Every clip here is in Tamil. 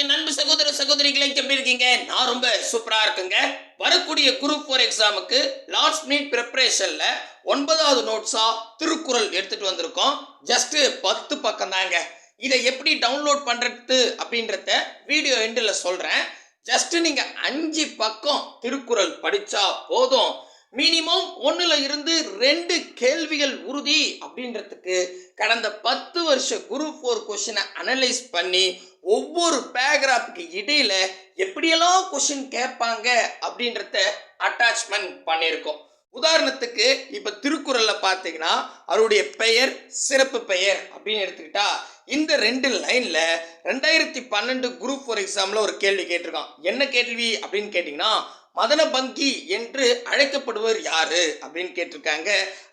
என் அன்பு சகோதர சகோதரிகளை எப்படி இருக்கீங்க? நான் ரொம்ப சூப்பரா இருக்குங்க. வரக்கூடிய குரூப் ஃபோர் எக்ஸாமுக்கு லாஸ்ட் மினிட் ப்ரிப்பரேஷன்ல ஒன்பதாவது நோட்ஸா திருக்குறள் எடுத்துட்டு வந்திருக்கோம். ஜஸ்ட் பத்து பக்கம் தாங்க. இதை எப்படி டவுன்லோட் பண்றது அப்படின்றத வீடியோ எண்டில் சொல்றேன். ஜஸ்ட் நீங்க அஞ்சு பக்கம் திருக்குறள் படிச்சா போதும். மினிமம் ஒன்றில் இருந்து ரெண்டு கேள்விகள் உறுதி அப்படின்றதுக்கு கடந்த பத்து வருஷ குரூப் ஃபோர் கொஷினை அனலைஸ் பண்ணி ஒவ்வொரு பேராகிராஃப்க்கு இடையில எப்படியெல்லாம் கொஷின் கேட்பாங்க அப்படின்றத அட்டாச்மெண்ட் பண்ணியிருக்கோம். உதாரணத்துக்கு இப்ப திருக்குறள்ல பார்த்தீங்கன்னா அவருடைய பெயர் சிறப்பு பெயர் அப்படின்னு எடுத்துக்கிட்டா இந்த ரெண்டு லைன்ல ரெண்டாயிரத்தி பன்னெண்டு குரூப் ஃபோர் எக்ஸாம்ல ஒரு கேள்வி கேட்டிருக்கான். என்ன கேள்வி அப்படின்னு கேட்டிங்கன்னா மதனபங்கி என்று அழைக்கப்படுவர் யாரு? அப்படின்னு கேட்டிருக்காங்க.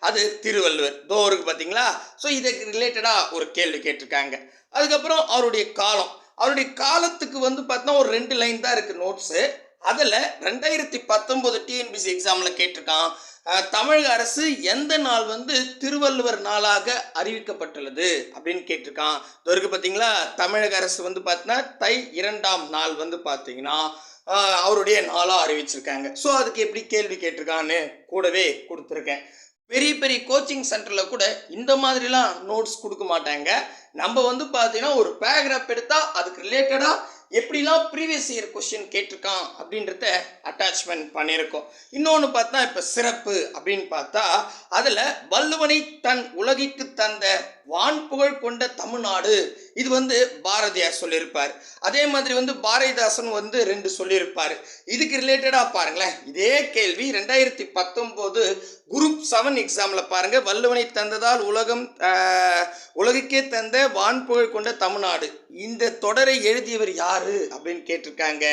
அது திருவள்ளுவர். தோருக்கு பார்த்தீங்களா ஸோ இதுக்கு ரிலேட்டடாக ஒரு கேள்வி கேட்டிருக்காங்க. அதுக்கப்புறம் அவருடைய காலம். அவருடைய காலத்துக்கு வந்து பார்த்தீங்கன்னா ஒரு ரெண்டு லைன் தான் இருக்குது நோட்ஸு அதில் ரெண்டாயிரத்தி பத்தொம்போது டிஎன்பிசி எக்ஸாமில் கேட்டிருக்கான். தமிழக அரசு எந்த நாள் வந்து திருவள்ளுவர் நாளாக அறிவிக்கப்பட்டுள்ளது? அப்படின்னு கேட்டிருக்கான். இதோ பார்த்தீங்களா தமிழக அரசு வந்து பார்த்தீங்கன்னா தை இரண்டாம் நாள் வந்து பார்த்தீங்கன்னா அவருடைய நாளாக அறிவிச்சிருக்காங்க. ஸோ அதுக்கு எப்படி கேள்வி கேட்டிருக்கான்னு கூடவே கொடுத்துருக்கேன். பெரிய பெரிய கோச்சிங் சென்டரில் கூட இந்த மாதிரிலாம் நோட்ஸ் கொடுக்க மாட்டாங்க. நம்ம வந்து பார்த்தீங்கன்னா ஒரு பேராகிராஃப் எடுத்தால் அதுக்கு ரிலேட்டடாக எப்படிலாம் ப்ரீவியஸ் இயர் கொஷின் கேட்டிருக்கான் அப்படின்றத அட்டாச்மெண்ட் பண்ணியிருக்கோம். இன்னொன்று பார்த்தா இப்போ சிறப்பு அப்படின்னு பார்த்தா அதில் வள்ளுவனை தன் உலகிற்கு தந்த வான்புகழ் கொண்ட தமிழ்நாடு. இது வந்து பாரதியார் சொல்லியிருப்பார். அதே மாதிரி வந்து பாரதிதாசன் வந்து ரெண்டு சொல்லியிருப்பார். இதுக்கு ரிலேட்டடாக பாருங்களேன். இதே கேள்வி ரெண்டாயிரத்தி பத்தொம்போது குரூப் செவன் எக்ஸாமில் பாருங்கள் வள்ளுவனை தந்ததால் உலகம் உலகுக்கே தந்த வான்புகழ் கொண்ட தமிழ்நாடு. இந்த தொடரை எழுதியவர் யாரு அப்படின்னு கேட்டிருக்காங்க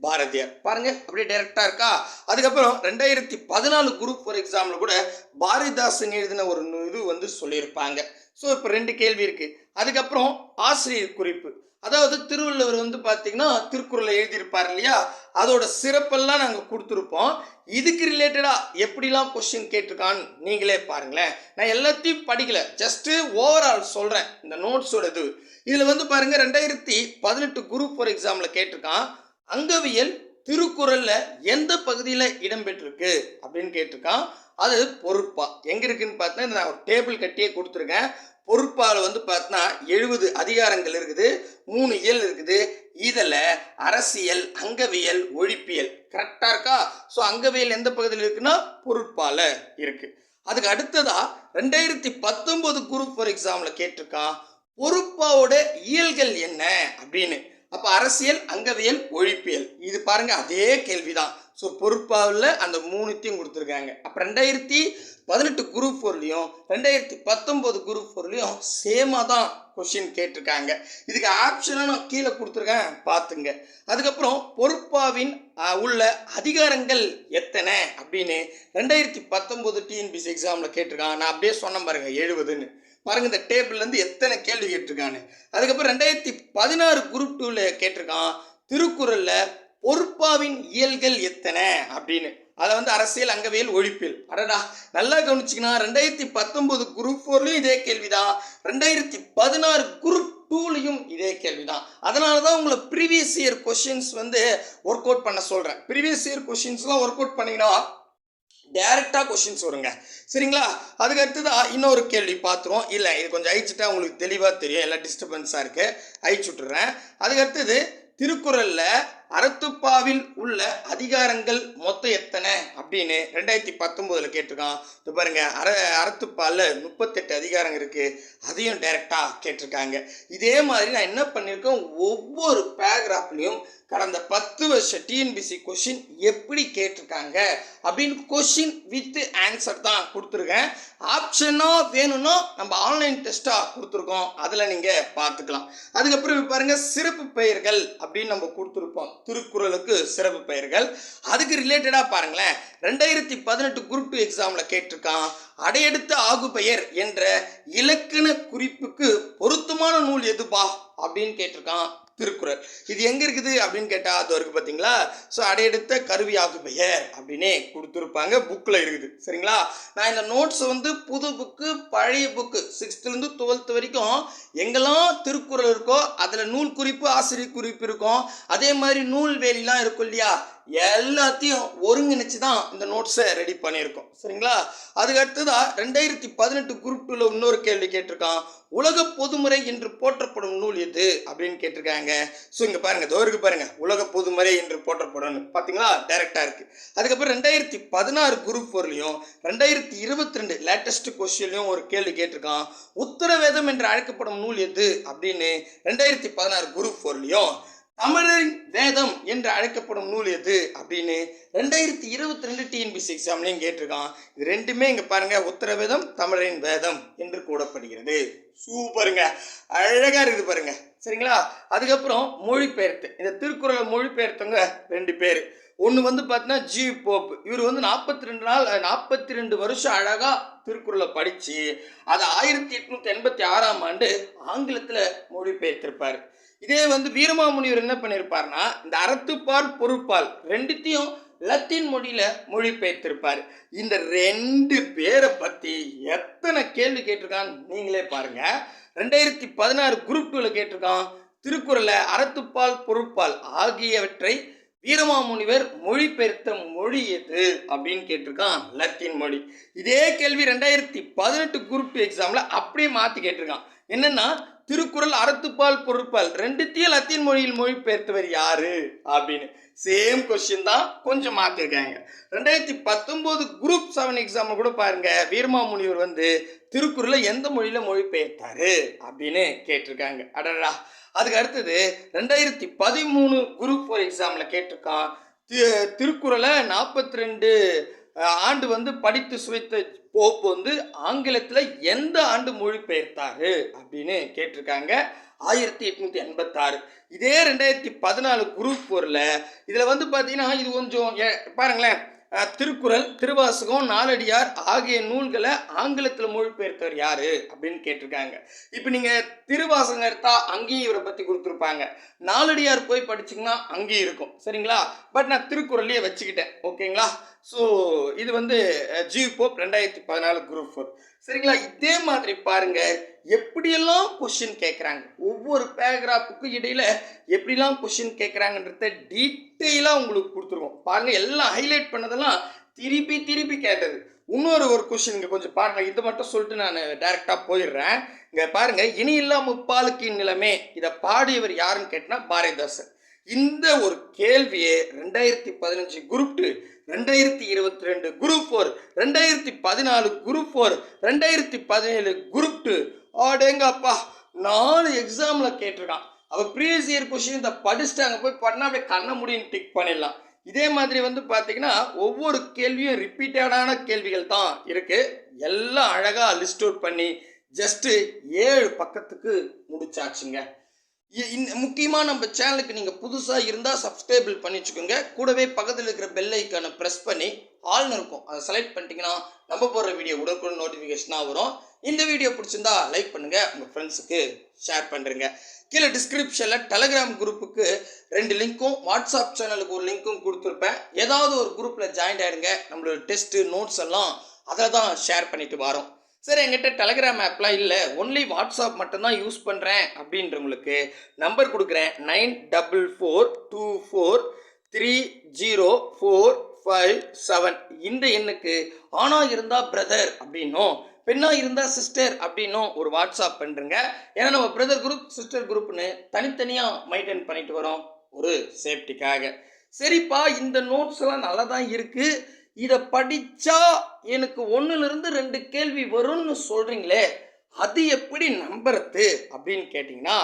பாரதியார். பாருங்க அப்படியே டைரக்டா இருக்கா? அதுக்கப்புறம் ரெண்டாயிரத்தி பதினாலு குரூப் ஃபோர் எக்ஸாமில் கூட பாரதிதாசன் எழுதின ஒரு இது வந்து சொல்லியிருப்பாங்க. ஸோ இப்போ ரெண்டு கேள்வி இருக்குது அதுக்கப்புறம் ஆசிரியர் குறிப்பு. அதாவது திருவள்ளுவர் வந்து பார்த்தீங்கன்னா திருக்குறளை எழுதியிருப்பார் இல்லையா? அதோட சிறப்பெல்லாம் நாங்கள் கொடுத்துருப்போம். இதுக்கு ரிலேட்டடாக எப்படிலாம் கொஸ்டின் கேட்டிருக்கான்னு நீங்களே பாருங்களேன். நான் எல்லாத்தையும் படிக்கல. ஜஸ்ட்டு ஓவரால் சொல்கிறேன் இந்த நோட்ஸோட இது. இதில் வந்து பாருங்கள் ரெண்டாயிரத்தி பதினெட்டு குரூப் ஃபோர் எக்ஸாமில் கேட்டிருக்கான். அங்கவியல் திருக்குறளில் எந்த பகுதியில் இடம்பெற்றிருக்கு? அப்படின்னு கேட்டிருக்கான். அது பொறுப்பா. எங்கே இருக்குன்னு பார்த்தா நான் ஒரு டேபிள் கட்டியே கொடுத்துருக்கேன். பொறுப்பால் வந்து பார்த்தா எழுபது அதிகாரங்கள் இருக்குது மூணு இயல் இருக்குது. இதில் அரசியல் அங்கவியல் ஒழிப்பியல். கரெக்டாக இருக்கா? ஸோ அங்கவியல் எந்த பகுதியில் இருக்குன்னா பொறுப்பால் இருக்குது அதுக்கு அடுத்ததாக ரெண்டாயிரத்தி பத்தொம்போது குரூப் ஃபார் எக்ஸாமில் கேட்டிருக்கான் பொறுப்பாவோட இயல்கள் என்ன அப்படின்னு. அப்போ அரசியல் அங்கவியல் ஒழிப்பியல். இது பாருங்க அதே கேள்விதான். ஸோ பொறுப்பாவில் அந்த மூணுத்தையும் கொடுத்துருக்காங்க. அப்போ ரெண்டாயிரத்தி பதினெட்டு குரூப் ஃபோர்லேயும் ரெண்டாயிரத்தி பத்தொம்போது குரூப் ஃபோர்லேயும் சேமாக தான் கொஷின் கேட்டிருக்காங்க. இதுக்கு ஆப்ஷனாக நான் கீழே கொடுத்துருக்கேன். பார்த்துங்க அதுக்கப்புறம் பொறுப்பாவின் உள்ள அதிகாரங்கள் எத்தனை அப்படின்னு ரெண்டாயிரத்தி பத்தொம்போது டிஎன்பிசி எக்ஸாமில் கேட்டிருக்கான். நான் அப்படியே சொன்ன பாருங்க எழுபதுன்னு பாருங்க இந்த டேபிள்லேருந்து எத்தனை கேள்வி கேட்டிருக்கான்னு. அதுக்கப்புறம் ரெண்டாயிரத்தி பதினாறு குரூப் டூவில் கேட்டிருக்கான் திருக்குறளில் பொறுப்பாவின் இயல்கள் எத்தனை அப்படின்னு. அதை வந்து அரசியல் அங்கவியல் ஒழிப்பில் அடடா நல்லா கவனிச்சிக்கணும். ரெண்டாயிரத்தி பத்தொம்போது குரூப் ஃபோர்லையும் இதே கேள்விதான். ரெண்டாயிரத்தி பதினாறு குரூப் டூலையும் இதே கேள்விதான். அதனால தான் உங்களை ப்ரீவியஸ் இயர் கொஷின்ஸ் வந்து ஒர்க் அவுட் பண்ண சொல்கிறேன் ப்ரீவியஸ் இயர் கொஷின்ஸ்லாம் ஒர்க் அவுட் பண்ணிங்கன்னா டேரெக்டாக கொஷின்ஸ் வருங்க. சரிங்களா? அதுக்கு அடுத்ததா இன்னொரு கேள்வி பார்த்துருவோம் இல்லை இது கொஞ்சம் அழிச்சுட்டா உங்களுக்கு தெளிவாக தெரியும். எல்லாம் டிஸ்டர்பன்ஸாக இருக்குது அழிச்சு விட்டுறேன் அதுக்கு அடுத்தது திருக்குறளில் அறத்துப்பாவில் உள்ள அதிகாரங்கள் மொத்தம் எத்தனை? அப்படின்னு ரெண்டாயிரத்தி பத்தொம்போதில் கேட்டிருக்கான். இது பாருங்கள் அற அறத்துப்பாவில் முப்பத்தெட்டு அதிகாரம் இருக்குது அதையும் டைரெக்டாக கேட்டிருக்காங்க. இதே மாதிரி நான் என்ன பண்ணியிருக்கேன்? ஒவ்வொரு பேராகிராஃப்லேயும் கடந்த பத்து வருஷ டிஎன்பிசி கொஷின் எப்படி கேட்டிருக்காங்க அப்படின்னு கொஷின் வித் ஆன்சர் தான் கொடுத்துருக்கேன். ஆப்ஷனாக வேணும்னா நம்ம ஆன்லைன் டெஸ்ட்டாக கொடுத்துருக்கோம். அதில் நீங்கள் பார்த்துக்கலாம். அதுக்கப்புறம் பாருங்கள் சிறப்பு பெயர்கள் அப்படின்னு நம்ம கொடுத்துருப்போம். திருக்குறளுக்கு சிறப்பு பெயர்கள். அதுக்கு ரிலேட்டடாக பாருங்களேன். ரெண்டாயிரத்தி பதினெட்டு குரூப் டூ எக்ஸாமில் கேட்டிருக்கான். அடையெடுத்த ஆகுபெயர் என்ற இலக்கண குறிப்புக்கு பொருத்தமான நூல் எதுப்பா அப்படின்னு கேட்டிருக்கான். திருக்குறள். இது எங்கே இருக்குது அப்படின்னு கேட்டால் அது வரைக்கும் பார்த்தீங்களா ஸோ அடையெடுத்த கருவியாக்கு பெயர் அப்படின்னே கொடுத்துருப்பாங்க. புக்கில் இருக்குது. சரிங்களா? நான் இந்த நோட்ஸ் வந்து புது புக்கு பழைய புக்கு சிக்ஸ்த்துலேருந்து டுவெல்த் வரைக்கும் எங்கெல்லாம் திருக்குறள் இருக்கோ அதில் நூல் குறிப்பு ஆசிரியர் குறிப்பு இருக்கும். அதே மாதிரி நூல் வேலிலாம் இருக்கும் இல்லையா? எல்லாத்தையும் ஒருங்கிணைச்சு தான் இந்த நோட்ஸை ரெடி பண்ணியிருக்கோம். சரிங்களா? அதுக்கு அடுத்ததா ரெண்டாயிரத்தி பதினெட்டு குரூப் டூவில் இன்னொரு கேள்வி கேட்டிருக்கான். உலக பொதுமுறை என்று போற்றப்படும் நூல் எது? அப்படின்னு கேட்டிருக்காங்க. ஸோ இங்கே பாருங்க தோருக்கு பாருங்கள் பாருங்க. உலக பொதுமுறை என்று போற்றப்படும் பார்த்தீங்களா டைரெக்டாக இருக்கு. அதுக்கப்புறம் ரெண்டாயிரத்தி பதினாறு குரூப் ஃபோர்லையும் ரெண்டாயிரத்தி இருபத்தி ரெண்டு லேட்டஸ்ட் கொஸ்டின்லையும் ஒரு கேள்வி கேட்டிருக்கான். உத்தரவேதம் என்று அழைக்கப்படும் நூல் எது? அப்படின்னு ரெண்டாயிரத்தி பதினாறு குரூப் ஃபோர்லையும் தமிழின் வேதம் என்று அழைக்கப்படும் நூல் எது அப்படின்னு ரெண்டாயிரத்தி இருபத்தி ரெண்டு டிஎன்பிசி எக்ஸாம்லையும் கேட்டிருக்கான். இது ரெண்டுமே இங்கே பாருங்க உத்தரவேதம் தமிழரின் வேதம் என்று கூடப்படுகிறது சூப்பருங்க. அழகாக இருக்குது பாருங்க. சரிங்களா? அதுக்கப்புறம் மொழிபெயர்த்து இந்த திருக்குறளை மொழிபெயர்த்தவங்க ரெண்டு பேர். ஒன்று வந்து பார்த்தீங்கன்னா ஜி. போப். இவர் வந்து நாற்பத்தி ரெண்டு நாள் நாற்பத்தி ரெண்டு வருஷம் அழகாக திருக்குறளை படித்து அதை ஆயிரத்தி எட்நூற்றி எண்பத்தி ஆறாம் ஆண்டு ஆங்கிலத்தில் மொழிபெயர்த்திருப்பார். இதே வந்து வீரமாமுனிவர் என்ன பண்ணியிருப்பார்னா இந்த அறத்துப்பால் பொறுப்பால் ரெண்டுத்தையும் லத்தீன் மொழியில மொழிபெயர்த்திருப்பார். இந்த ரெண்டு பேரை பத்தி எத்தனை கேள்வி கேட்டிருக்கான்னு நீங்களே பாருங்க. ரெண்டாயிரத்தி பதினாறு குரூப் டூவில் கேட்டிருக்கான் திருக்குறளை அறத்துப்பால் பொறுப்பால் ஆகியவற்றை வீரமாமுனிவர் மொழிபெயர்த்த மொழி எது அப்படின்னு கேட்டிருக்கான் லத்தீன் மொழி. இதே கேள்வி ரெண்டாயிரத்தி பதினெட்டு குரூப் டூ எக்ஸாமில் அப்படியே மாற்றி கேட்டிருக்கான். என்னன்னா திருக்குறள் அறத்துப்பால் பொருட்பால் ரெண்டுத்தையும் லத்தீன் மொழியில் மொழிபெயர்த்தவர் யாரு? அப்படின்னு. சேம் கொஸ்டின் தான் கொஞ்சம் மாற்றிருக்காங்க ரெண்டாயிரத்தி பத்தொம்போது குரூப் செவன் எக்ஸாம் கூட பாருங்க. வீரமாமுனிவர் வந்து திருக்குறளை எந்த மொழியில் மொழிபெயர்த்தாரு? அப்படின்னு கேட்டிருக்காங்க. அடடா. அதுக்கு அடுத்தது ரெண்டாயிரத்தி பதிமூணு குரூப் ஃபோர் எக்ஸாமில் கேட்டிருக்கான். தி- திருக்குறளை நாற்பத்தி ரெண்டு ஆண்டு வந்து படித்து சுவைத்த போப் வந்து ஆங்கிலத்தில் எந்த ஆண்டு மொழிபெயர்த்தார் அப்படின்னு கேட்டிருக்காங்க. ஆயிரத்தி எட்நூற்றி எண்பத்தாறு. இதே ரெண்டாயிரத்தி பதினாலு குரூப் ஃபோரில் இதில் வந்து பார்த்தீங்கன்னா இது கொஞ்சம் பாருங்களேன். திருக்குறள் திருவாசகம் நாலடியார் ஆகிய நூல்களை ஆங்கிலத்தில் மொழிபெயர்த்தவர் யாரு அப்படின்னு கேட்டிருக்காங்க. இப்போ நீங்கள் திருவாசகம் எடுத்தா அங்கேயும் இவரை பற்றி கொடுத்துருப்பாங்க. நாலடியார் போய் படிச்சிங்கன்னா அங்கேயும் இருக்கும். சரிங்களா? பட் நான் திருக்குறளையே வச்சுக்கிட்டேன். ஓகேங்களா? ஸோ இது வந்து ஜி போப் ரெண்டாயிரத்தி பதினாலு குரூப் ஃபோர் சரிங்களா? இதே மாதிரி பாருங்க. எப்படியெல்லாம் கொஷின் கேட்குறாங்க ஒவ்வொரு பேராகிராஃபுக்கும் இடையில எப்படிலாம் கொஷின் கேட்குறாங்கன்றத டீட்டெயிலாக உங்களுக்கு கொடுத்துருவோம். பாருங்க எல்லாம் ஹைலைட் பண்ணதெல்லாம் திருப்பி திருப்பி கேட்டது. இன்னொரு ஒரு கொஷின் இங்கே கொஞ்சம் பாருங்க இது மட்டும் சொல்லிட்டு நான் டைரெக்டாக போயிடுறேன். இங்கே பாருங்க இனி இல்லா முப்பாலுக்கு நிலமே. இதை பாடியவர் யாருன்னு கேட்டினா பாரதிதாசன். இந்த ஒரு கேள்வியை ரெண்டாயிரத்தி பதினஞ்சு குரூப் டூ ரெண்டாயிரத்தி இருபத்தி ரெண்டு குரூப் ஃபோர் ரெண்டாயிரத்தி பதினாலு குரூப் ஃபோர் ரெண்டாயிரத்தி பதினேழு குரூப் டூ ஆடேங்கப்பா. நாலு எக்ஸாமில் கேட்டிருக்கான். அவள் ப்ரீவியஸ் இயர் கொஷின் இதை படிச்சுட்டு அங்கே போய் பண்ணால் அப்படியே கண்ண முடியும் டிக் பண்ணிடலாம். இதே மாதிரி வந்து பார்த்தீங்கன்னா ஒவ்வொரு கேள்வியும் ரிப்பீட்டடான கேள்விகள் தான் இருக்குது எல்லாம் அழகாக லிஸ்ட் அவுட் பண்ணி ஜஸ்ட்டு ஏழு பக்கத்துக்கு முடிச்சாச்சுங்க. முக்கியமாக நம்ம சேனலுக்கு நீங்கள் புதுசாக இருந்தால் சப்ஸ்கிரைபிள் பண்ணி வச்சுக்கோங்க கூடவே பக்கத்தில் இருக்கிற பெல் ஐக்கானை ப்ரெஸ் பண்ணி ஆல்னு இருக்கும். அதை செலக்ட் பண்ணிட்டீங்கன்னா நம்ம போடுற வீடியோ உடனுக்குடன் நோட்டிஃபிகேஷனாக வரும். இந்த வீடியோ பிடிச்சிருந்தா லைக் பண்ணுங்கள் உங்கள் ஃப்ரெண்ட்ஸுக்கு ஷேர் பண்ணுறேங்க கீழே டிஸ்கிரிப்ஷனில் டெலகிராம் குரூப்புக்கு ரெண்டு லிங்க்கும் வாட்ஸ்அப் சேனலுக்கு ஒரு லிங்க்கும் கொடுத்துருப்பேன். ஏதாவது ஒரு குரூப்பில் ஜாயின் ஆகிடுங்க நம்மளோட டெஸ்ட்டு நோட்ஸ் எல்லாம் அதில் தான் ஷேர் பண்ணிட்டு வரோம். சார் என்கிட்ட டெலகிராம் ஆப்லாம் இல்லை. ஒன்லி வாட்ஸ்அப் மட்டும்தான் யூஸ் பண்ணுறேன் அப்படின்றவங்களுக்கு நம்பர் கொடுக்குறேன். Nine double four two four three zero four five seven இந்த எண்ணுக்கு ஆணாக இருந்தால் பிரதர் அப்படின்னும் பெண்ணாக இருந்தால் சிஸ்டர் அப்படின்னும் ஒரு வாட்ஸ்அப் பண்ணுறங்க ஏன்னா நம்ம பிரதர் குரூப் சிஸ்டர் குரூப்னு தனித்தனியாக மெயின்டைன் பண்ணிட்டு வரோம் ஒரு சேஃப்டிக்காக சரிப்பா இந்த நோட்ஸ் எல்லாம் நல்லா தான் இருக்குது இதை படித்தா எனக்கு ஒன்றுலேருந்து ரெண்டு கேள்வி வரும்னு சொல்கிறீங்களே அது எப்படி நம்புறது அப்படின்னு கேட்டிங்கன்னா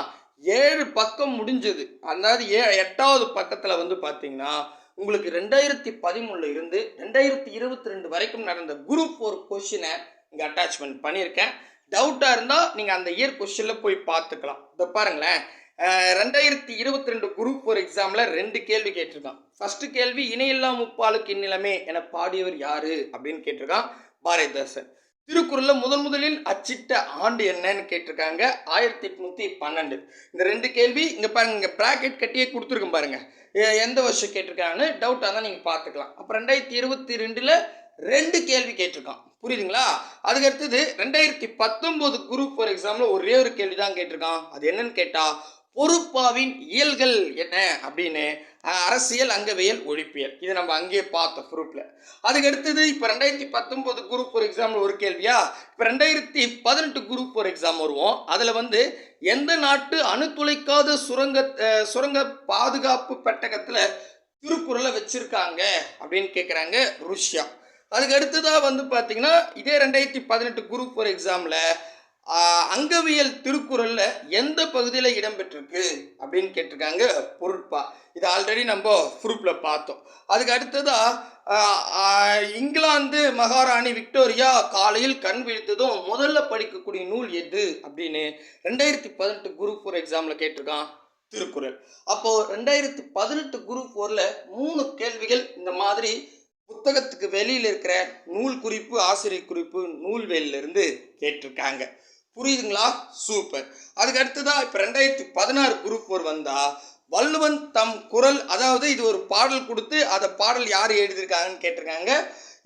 ஏழு பக்கம் முடிஞ்சது. அதாவது ஏ எட்டாவது பக்கத்தில் வந்து பார்த்தீங்கன்னா உங்களுக்கு ரெண்டாயிரத்தி பதிமூணுல இருந்து ரெண்டாயிரத்தி இருபத்தி ரெண்டு வரைக்கும் நடந்த குரூப் ஒரு கொஷினை இங்கே அட்டாச்மெண்ட் பண்ணியிருக்கேன். டவுட்டாக இருந்தால் நீங்கள் அந்த இயர் கொஷினில் போய் பார்த்துக்கலாம். இதை பாருங்களேன். ரெண்டாயிரத்தி இருபத்தி ரெண்டு குரூப் ஃபோர் எக்ஸாமில் ரெண்டு கேள்வி கேட்டிருக்கான். ஃபர்ஸ்ட் கேள்வி இணையில்லா முப்பாலுக்கு இந்நிலமே என பாடியவர் யாரு? அப்படின்னு கேட்டிருக்கான் பாரதிதாசன். திருக்குறளில் முதன் முதலில் அச்சிட்ட ஆண்டு என்னன்னு கேட்டிருக்காங்க. ஆயிரத்தி எட்நூத்தி பன்னெண்டு. இந்த ரெண்டு கேள்வி இங்க பாருங்க இங்க பிராக்கெட் கட்டியே கொடுத்துருக்கும் பாருங்க. எந்த வருஷம் கேட்டிருக்காங்கன்னு டவுட்டாக தான் நீங்கள் பார்த்துக்கலாம். அப்போ ரெண்டாயிரத்தி இருபத்தி ரெண்டில் ரெண்டு கேள்வி கேட்டிருக்கான். புரியுதுங்களா? அதுக்கு அடுத்தது ரெண்டாயிரத்தி பத்தொம்போது குரூப் ஃபார் எக்ஸாமில் ஒரே ஒரு கேள்வி தான் கேட்டிருக்கான். அது என்னன்னு கேட்டால் பொறுப்பாவின் இயல்கள் என்ன அப்படின்னு அரசியல் அங்கவியல் ஒழிப்பியல். இதை நம்ம அங்கேயே பார்த்தோம் குரூப்பில் அதுக்கு அடுத்தது இப்போ ரெண்டாயிரத்தி பத்தொம்போது குரூப் ஃபார் எக்ஸாமில் ஒரு கேள்வியா? இப்போ ரெண்டாயிரத்தி பதினெட்டு குரூப் ஃபார் எக்ஸாம் வருவோம். அதில் வந்து எந்த நாட்டு அணுத்துளைக்காத சுரங்க சுரங்க பாதுகாப்பு பெட்டகத்தில் திருக்குறளை வச்சுருக்காங்க அப்படின்னு கேட்குறாங்க ருஷ்யா. அதுக்கு அடுத்ததாக வந்து பார்த்தீங்கன்னா இதே ரெண்டாயிரத்தி பதினெட்டு குரூப் ஃபார் எக்ஸாமில் அங்கவியல் திருக்குறளில் எந்த பகுதியில் இடம்பெற்றிருக்கு அப்படின்னு கேட்டிருக்காங்க பொருட்பா. இது ஆல்ரெடி நம்ம குரூப்பில் பார்த்தோம். அதுக்கு அடுத்ததாக இங்கிலாந்து மகாராணி விக்டோரியா காலையில் கண் விழித்ததும் முதல்ல படிக்கக்கூடிய நூல் எது அப்படின்னு ரெண்டாயிரத்தி பதினெட்டு குரூப் ஃபோர் எக்ஸாமில் கேட்டிருக்கான் திருக்குறள். அப்போது ரெண்டாயிரத்தி பதினெட்டு குரூப் ஃபோரில் மூணு கேள்விகள் இந்த மாதிரி புத்தகத்துக்கு வெளியில் இருக்கிற நூல் குறிப்பு ஆசிரியர் குறிப்பு நூல்வேலிலிருந்து கேட்டிருக்காங்க. புரியுதுங்களா? சூப்பர். அதுக்கு அடுத்ததா இப்போ ரெண்டாயிரத்தி பதினாறு குரூப் ஃபோர் வந்தால் வள்ளுவன் தம் குரல் அதாவது இது ஒரு பாடல் கொடுத்து அதை பாடல் யார் எழுதியிருக்காங்கன்னு கேட்டிருக்காங்க.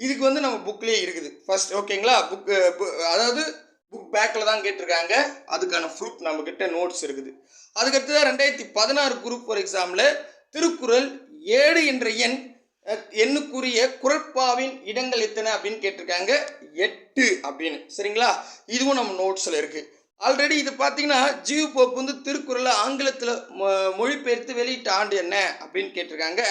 இதுக்கு வந்து நம்ம புக்லேயே இருக்குது. ஃபர்ஸ்ட் ஓகேங்களா புக் அதாவது புக் பேக்கில் தான் கேட்டிருக்காங்க. அதுக்கான ப்ரூஃப் நம்மக்கிட்ட நோட்ஸ் இருக்குது. அதுக்கடுத்தது ரெண்டாயிரத்தி பதினாறு குரூப் ஒரு எக்ஸாமில் திருக்குறள் ஏழு என்ற எண் எண்ணுக்குரிய குரட்பாவின் இடங்கள் எத்தனை அப்படின்னு கேட்டிருக்காங்க? எட்டு அப்படின்னு. சரிங்களா? இதுவும் நம்ம நோட்ஸில் இருக்குது ஆல்ரெடி இது பார்த்தீங்கன்னா ஜீவ் போப் வந்து திருக்குறளை ஆங்கிலத்தில் மொழிபெயர்த்து வெளியிட்ட ஆண்டு என்ன அப்படின்னு கேட்டிருக்காங்க?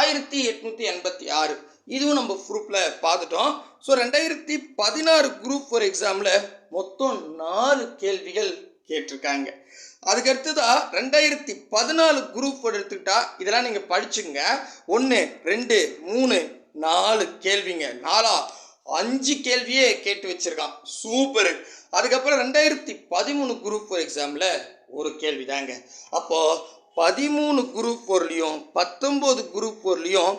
ஆயிரத்தி எட்நூற்றி எண்பத்தி ஆறு. இதுவும் நம்ம குரூப்பில் பார்த்துட்டோம். ஸோ ரெண்டாயிரத்தி பதினாறு குரூப் ஃபார் எக்ஸாமில் மொத்தம் நாலு கேள்விகள் கேட்டிருக்காங்க. அதுக்கு அடுத்ததா ரெண்டாயிரத்தி பதினாலு குரூப் எடுத்துக்கிட்டா இதெல்லாம் நீங்கள் படிச்சுங்க. ஒன்று ரெண்டு மூணு நாலு கேள்விங்க. நாலா? அஞ்சு கேள்வியே கேட்டு வச்சிருக்கான். சூப்பர். அதுக்கப்புறம் ரெண்டாயிரத்தி பதிமூணு குரூப் ஃபோர் எக்ஸாமில் ஒரு கேள்வி தாங்க அப்போது பதிமூணு குரூப் ஃபோர்லேயும் பத்தொம்போது குரூப் ஃபோர்லேயும்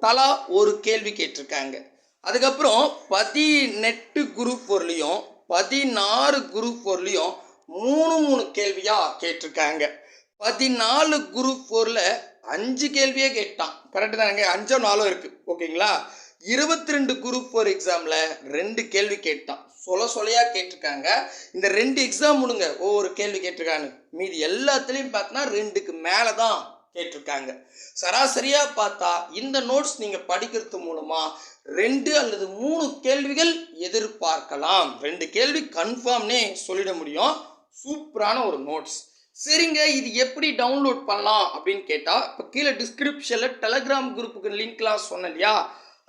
தலா ஒரு கேள்வி கேட்டிருக்காங்க. அதுக்கப்புறம் பதினெட்டு குரூப் ஃபோர்லேயும் பதினாறு குரூப் ஃபோர்லேயும் மூணு மூணு கேள்வியாக கேட்டிருக்காங்க. பதினாலு குரூப் ஃபோரில் அஞ்சு கேள்வியே கேட்டான். கரெக்டு தானங்க அஞ்சோ நாலோ இருக்குது ஓகேங்களா? இருபத்தி ரெண்டு குரூப் ஃபோர் எக்ஸாமில் ரெண்டு கேள்வி கேட்டான். சொல சொலையாக கேட்டிருக்காங்க. இந்த ரெண்டு எக்ஸாம் முடுங்க. ஒவ்வொரு கேள்வி கேட்டிருக்காங்க மீதி எல்லாத்துலேயும் பார்த்தோன்னா ரெண்டுக்கு மேலே தான் கேட்டிருக்காங்க. சராசரியாக பார்த்தா இந்த நோட்ஸ் நீங்கள் படிக்கிறது மூலமாக ரெண்டு அல்லது மூணு கேள்விகள் எதிர்பார்க்கலாம். ரெண்டு கேள்வி கன்ஃபார்ம்னே சொல்லிட முடியும். சூப்பரான ஒரு நோட்ஸ். சரிங்க இது எப்படி டவுன்லோட் பண்ணலாம் அப்படின்னு கேட்டால் இப்போ கீழே டிஸ்கிரிப்ஷனில் டெலகிராம் குரூப்புக்கு லிங்க்லாம் சொன்னேன் இல்லையா?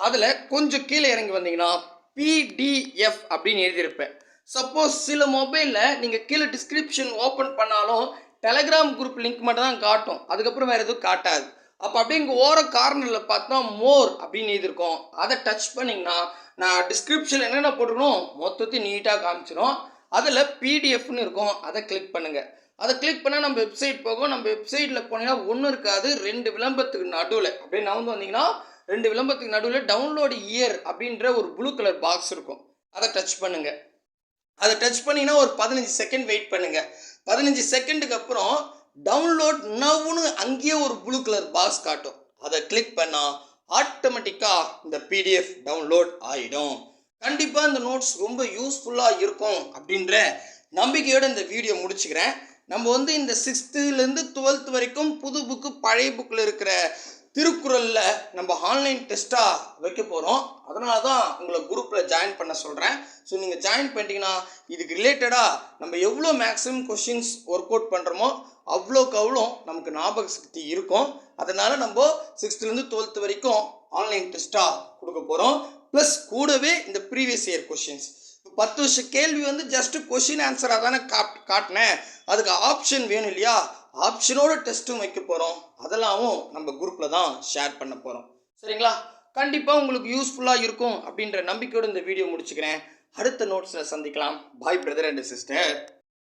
அதில் கொஞ்சம் கீழே இறங்கி வந்தீங்கன்னா பிடிஎஃப் அப்படின்னு எழுதியிருப்பேன். சப்போஸ் சில மொபைலில் நீங்கள் கீழே டிஸ்கிரிப்ஷன் ஓப்பன் பண்ணாலும் டெலகிராம் குரூப் லிங்க் மட்டும் தான் காட்டும். அதுக்கப்புறம் வேறு எதுவும் காட்டாது. அப்போ அப்படியே இங்கே ஓர கார்னரில் பார்த்தா மோர் அப்படின்னு எழுதியிருக்கோம். அதை டச் பண்ணிங்கன்னா நான் டிஸ்கிரிப்ஷனில் என்னென்ன போட்டுக்கணும் மொத்தத்தையும் நீட்டாக காமிச்சிடும் அதில் பிடிஎஃப்னு இருக்கும். அதை கிளிக் பண்ணுங்கள் அதை கிளிக் பண்ணால் நம்ம வெப்சைட் போகும். நம்ம வெப்சைட்டில் போனீங்கன்னா ஒன்றும் இருக்காது. ரெண்டு விளம்பரத்துக்கு நடுவில். அப்படியே நவந்து வந்தீங்கன்னா ரெண்டு விளம்பரத்துக்கு நடுவில் டவுன்லோடு இயர் அப்படின்ற ஒரு ப்ளூ கலர் பாக்ஸ் இருக்கும். அதை டச் பண்ணுங்கள் அதை டச் பண்ணிங்கன்னா ஒரு பதினஞ்சு செகண்ட் வெயிட் பண்ணுங்கள் பதினஞ்சு செகண்டுக்கு அப்புறம் டவுன்லோட் நவ்னு அங்கேயே ஒரு ப்ளூ கலர் பாக்ஸ் காட்டும். அதை கிளிக் பண்ணால் ஆட்டோமேட்டிக்காக இந்த பிடிஎஃப் டவுன்லோட் ஆகிடும் கண்டிப்பாக இந்த நோட்ஸ் ரொம்ப யூஸ்ஃபுல்லாக இருக்கும் அப்படின்ற நம்பிக்கையோடு இந்த வீடியோ முடிச்சுக்கிறேன். நம்ம வந்து இந்த சிக்ஸ்த்துலேருந்து டுவெல்த் வரைக்கும் புது புக்கு பழைய புக்கில் இருக்கிற திருக்குறளில் நம்ம ஆன்லைன் டெஸ்ட்டாக வைக்க போகிறோம் அதனால தான் உங்களை குரூப்பில் ஜாயின் பண்ண சொல்கிறேன் ஸோ நீங்கள் ஜாயின் பண்ணிட்டீங்கன்னா இதுக்கு ரிலேட்டடாக நம்ம எவ்வளோ மேக்ஸிமம் கொஷின்ஸ் ஒர்க் அவுட் பண்ணுறோமோ அவ்வளோக்கு அவ்வளோ நமக்கு ஞாபக சக்தி இருக்கும். அதனால் நம்ம சிக்ஸ்த்துலேருந்து டுவெல்த் வரைக்கும் ஆன்லைன் டெஸ்ட்டாக கொடுக்க போகிறோம் ப்ளஸ் கூடவே இந்த ப்ரீவியஸ் இயர் கொஷின்ஸ் இப்போ பத்து வருஷ கேள்வி வந்து ஜஸ்ட் கொஷின் ஆன்சராக தானே காட் காட்டினேன். அதுக்கு ஆப்ஷன் வேணும் இல்லையா? ஆப்ஷனோட டெஸ்ட்டும் வைக்க போகிறோம் அதெல்லாமும் நம்ம குரூப்பில் தான் ஷேர் பண்ண போகிறோம் சரிங்களா? கண்டிப்பாக உங்களுக்கு யூஸ்ஃபுல்லாக இருக்கும் அப்படின்ற நம்பிக்கையோடு இந்த வீடியோ முடிச்சுக்கிறேன். அடுத்த நோட்ஸில் சந்திக்கலாம். பாய் பிரதர் அண்ட் சிஸ்டர்